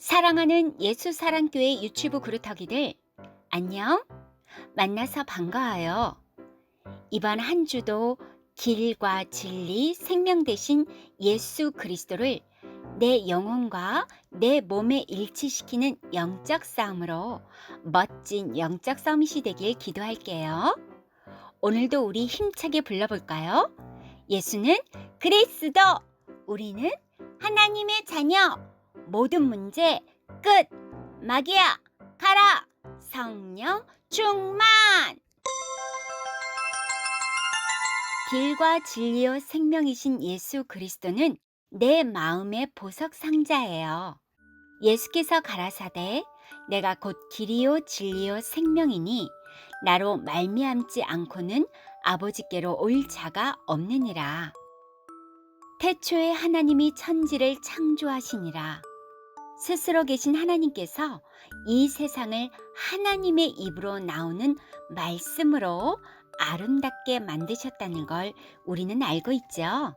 사랑하는 예수 사랑교회 유튜브 그루터기들 안녕. 만나서 반가워요. 이번 한 주도 길과 진리 생명 대신 예수 그리스도를 내 영혼과 내 몸에 일치시키는 영적 싸움으로 멋진 영적 싸움이 되길 기도할게요. 오늘도 우리 힘차게 불러볼까요? 예수는 그리스도 우리는 하나님의 자녀 모든 문제 끝! 마귀야, 가라! 성령 충만! 길과 진리요 생명이신 예수 그리스도는 내 마음의 보석 상자예요. 예수께서 가라사대 내가 곧 길이요 진리요 생명이니 나로 말미암지 않고는 아버지께로 올 자가 없느니라. 태초에 하나님이 천지를 창조하시니라. 스스로 계신 하나님께서 이 세상을 하나님의 입으로 나오는 말씀으로 아름답게 만드셨다는 걸 우리는 알고 있죠.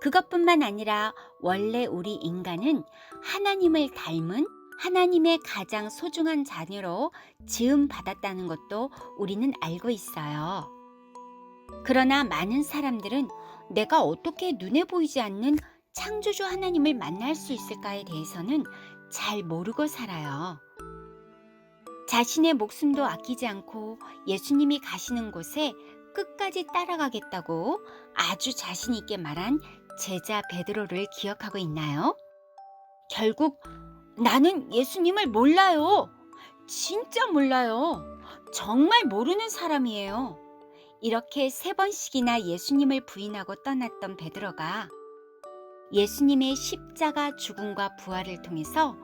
그것뿐만 아니라 원래 우리 인간은 하나님을 닮은 하나님의 가장 소중한 자녀로 지음 받았다는 것도 우리는 알고 있어요. 그러나 많은 사람들은 내가 어떻게 눈에 보이지 않는 창조주 하나님을 만날 수 있을까에 대해서는 잘 모르고 살아요. 자신의 목숨도 아끼지 않고 예수님이 가시는 곳에 끝까지 따라가겠다고 아주 자신 있게 말한 제자 베드로를 기억하고 있나요? 결국 나는 예수님을 몰라요. 진짜 몰라요. 정말 모르는 사람이에요. 이렇게 세 번씩이나 예수님을 부인하고 떠났던 베드로가 예수님의 십자가 죽음과 부활을 통해서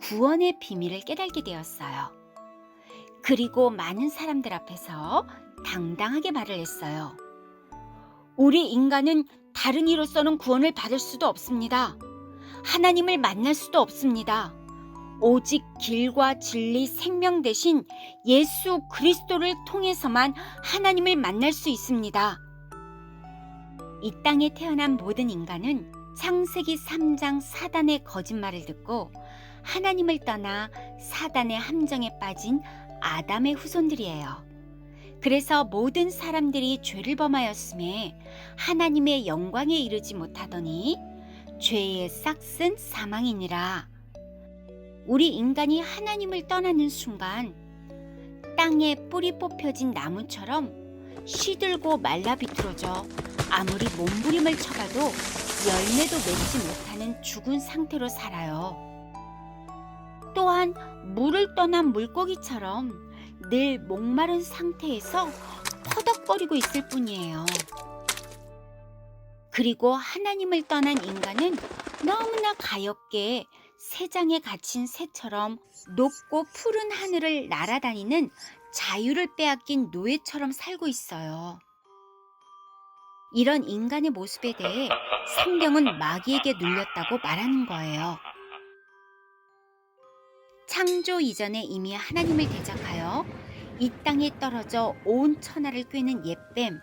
구원의 비밀을 깨달게 되었어요. 그리고 많은 사람들 앞에서 당당하게 말을 했어요. 우리 인간은 다른 이로서는 구원을 받을 수도 없습니다. 하나님을 만날 수도 없습니다. 오직 길과 진리 생명 대신 예수 그리스도를 통해서만 하나님을 만날 수 있습니다. 이 땅에 태어난 모든 인간은 창세기 3장 사단의 거짓말을 듣고 하나님을 떠나 사단의 함정에 빠진 아담의 후손들이에요. 그래서 모든 사람들이 죄를 범하였음에 하나님의 영광에 이르지 못하더니 죄의 싹슨 사망이니라. 우리 인간이 하나님을 떠나는 순간 땅에 뿌리 뽑혀진 나무처럼 시들고 말라 비틀어져 아무리 몸부림을 쳐봐도 열매도 맺지 못하는 죽은 상태로 살아요. 또한 물을 떠난 물고기처럼 늘 목마른 상태에서 퍼덕거리고 있을 뿐이에요. 그리고 하나님을 떠난 인간은 너무나 가엽게 새장에 갇힌 새처럼 높고 푸른 하늘을 날아다니는 자유를 빼앗긴 노예처럼 살고 있어요. 이런 인간의 모습에 대해 성경은 마귀에게 눌렸다고 말하는 거예요. 창조 이전에 이미 하나님을 대적하여 이 땅에 떨어져 온 천하를 꿰는 옛뱀,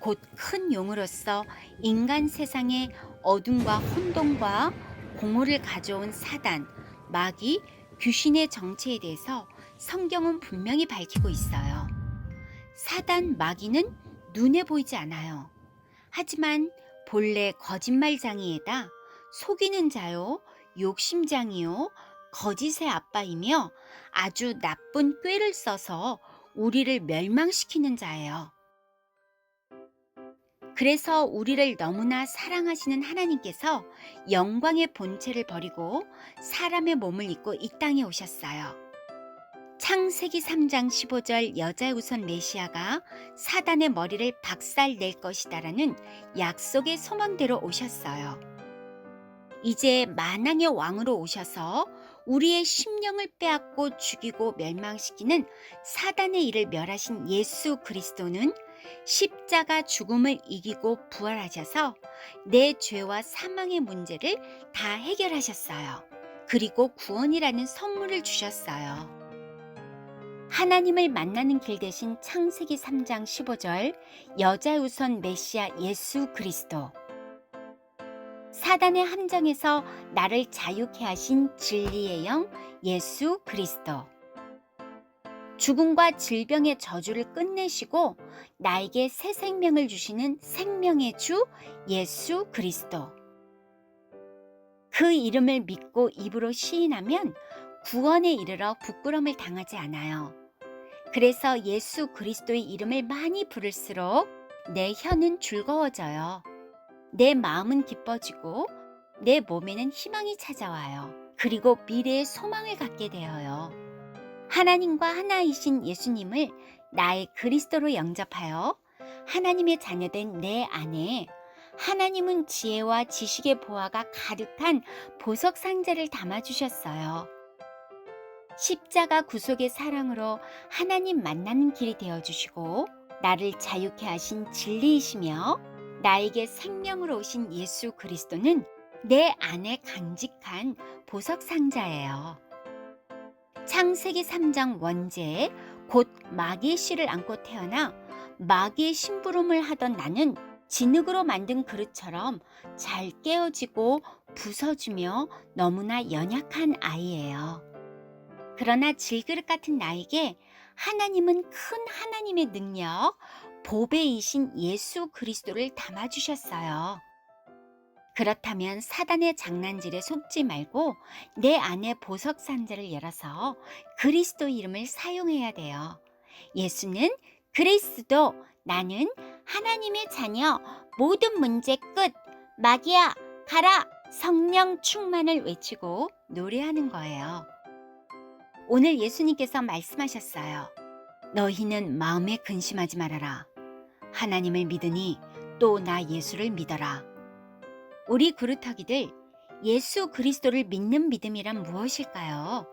곧 큰 용으로서 인간 세상에 어둠과 혼돈과 공허를 가져온 사단, 마귀, 귀신의 정체에 대해서 성경은 분명히 밝히고 있어요. 사단, 마귀는 눈에 보이지 않아요. 하지만 본래 거짓말장이에다 속이는 자요, 욕심장이요, 거짓의 아빠이며 아주 나쁜 꾀를 써서 우리를 멸망시키는 자예요. 그래서 우리를 너무나 사랑하시는 하나님께서 영광의 본체를 버리고 사람의 몸을 입고 이 땅에 오셨어요. 창세기 3장 15절 여자의 우선 메시아가 사단의 머리를 박살 낼 것이다라는 약속의 소망대로 오셨어요. 이제 만왕의 왕으로 오셔서 우리의 심령을 빼앗고 죽이고 멸망시키는 사단의 일을 멸하신 예수 그리스도는 십자가 죽음을 이기고 부활하셔서 내 죄와 사망의 문제를 다 해결하셨어요. 그리고 구원이라는 선물을 주셨어요. 하나님을 만나는 길 대신 창세기 3장 15절 여자 우선 메시아 예수 그리스도 사단의 함정에서 나를 자유케 하신 진리의 영 예수 그리스도. 죽음과 질병의 저주를 끝내시고 나에게 새 생명을 주시는 생명의 주 예수 그리스도. 그 이름을 믿고 입으로 시인하면 구원에 이르러 부끄럼을 당하지 않아요. 그래서 예수 그리스도의 이름을 많이 부를수록 내 혀는 즐거워져요. 내 마음은 기뻐지고 내 몸에는 희망이 찾아와요. 그리고 미래의 소망을 갖게 되어요. 하나님과 하나이신 예수님을 나의 그리스도로 영접하여 하나님의 자녀된 내 안에 하나님은 지혜와 지식의 보화가 가득한 보석 상자를 담아 주셨어요. 십자가 구속의 사랑으로 하나님 만나는 길이 되어 주시고 나를 자유케 하신 진리이시며 나에게 생명으로 오신 예수 그리스도는 내 안에 간직한 보석 상자예요. 창세기 3장 원제에 곧 마귀의 씨를 안고 태어나 마귀의 심부름을 하던 나는 진흙으로 만든 그릇처럼 잘 깨어지고 부서지며 너무나 연약한 아이예요. 그러나 질그릇 같은 나에게 하나님은 큰 하나님의 능력, 보배이신 예수 그리스도를 담아주셨어요. 그렇다면 사단의 장난질에 속지 말고 내 안에 보석 상자를 열어서 그리스도 이름을 사용해야 돼요. 예수는 그리스도, 나는 하나님의 자녀, 모든 문제 끝, 마귀야, 가라, 성령 충만을 외치고 노래하는 거예요. 오늘 예수님께서 말씀하셨어요. 너희는 마음에 근심하지 말아라. 하나님을 믿으니 또 나 예수를 믿어라. 우리 그루터기들 예수 그리스도를 믿는 믿음이란 무엇일까요?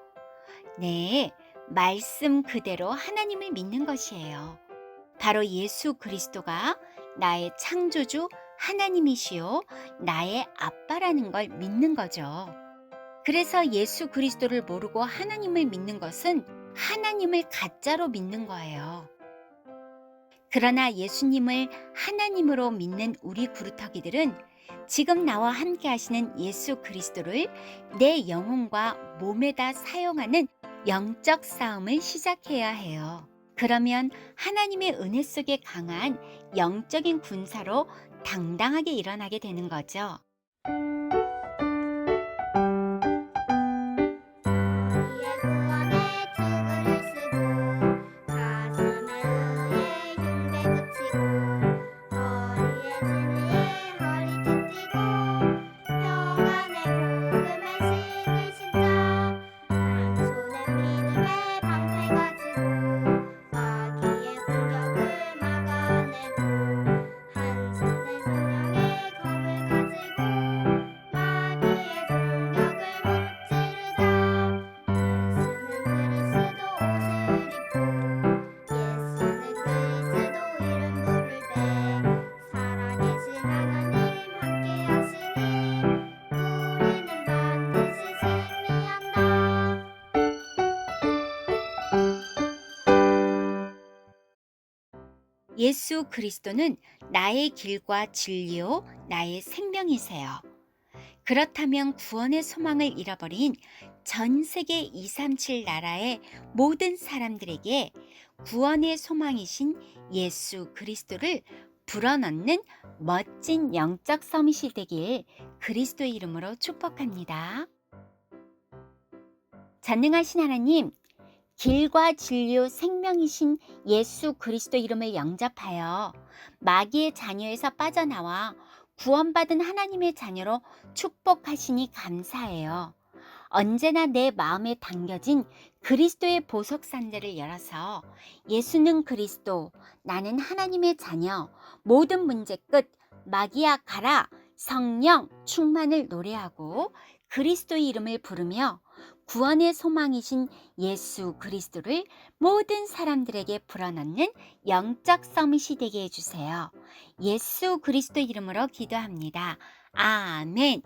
네, 말씀 그대로 하나님을 믿는 것이에요. 바로 예수 그리스도가 나의 창조주 하나님이시요, 나의 아빠라는 걸 믿는 거죠. 그래서 예수 그리스도를 모르고 하나님을 믿는 것은 하나님을 가짜로 믿는 거예요. 그러나 예수님을 하나님으로 믿는 우리 구루터기들은 지금 나와 함께 하시는 예수 그리스도를 내 영혼과 몸에다 사용하는 영적 싸움을 시작해야 해요. 그러면 하나님의 은혜 속에 강한 영적인 군사로 당당하게 일어나게 되는 거죠. 예수 그리스도는 나의 길과 진리요, 나의 생명이세요. 그렇다면 구원의 소망을 잃어버린 전 세계 237 나라의 모든 사람들에게 구원의 소망이신 예수 그리스도를 불어넣는 멋진 영적 서밋이 되길 그리스도 이름으로 축복합니다. 전능하신 하나님, 길과 진료 생명이신 예수 그리스도 이름을 영접하여 마귀의 자녀에서 빠져나와 구원받은 하나님의 자녀로 축복하시니 감사해요. 언제나 내 마음에 담겨진 그리스도의 보석 산대를 열어서 예수는 그리스도, 나는 하나님의 자녀, 모든 문제 끝, 마귀야 가라, 성령 충만을 노래하고 그리스도의 이름을 부르며 구원의 소망이신 예수 그리스도를 모든 사람들에게 불어넣는 영적 서밋이 되게 해주세요. 예수 그리스도 이름으로 기도합니다. 아멘.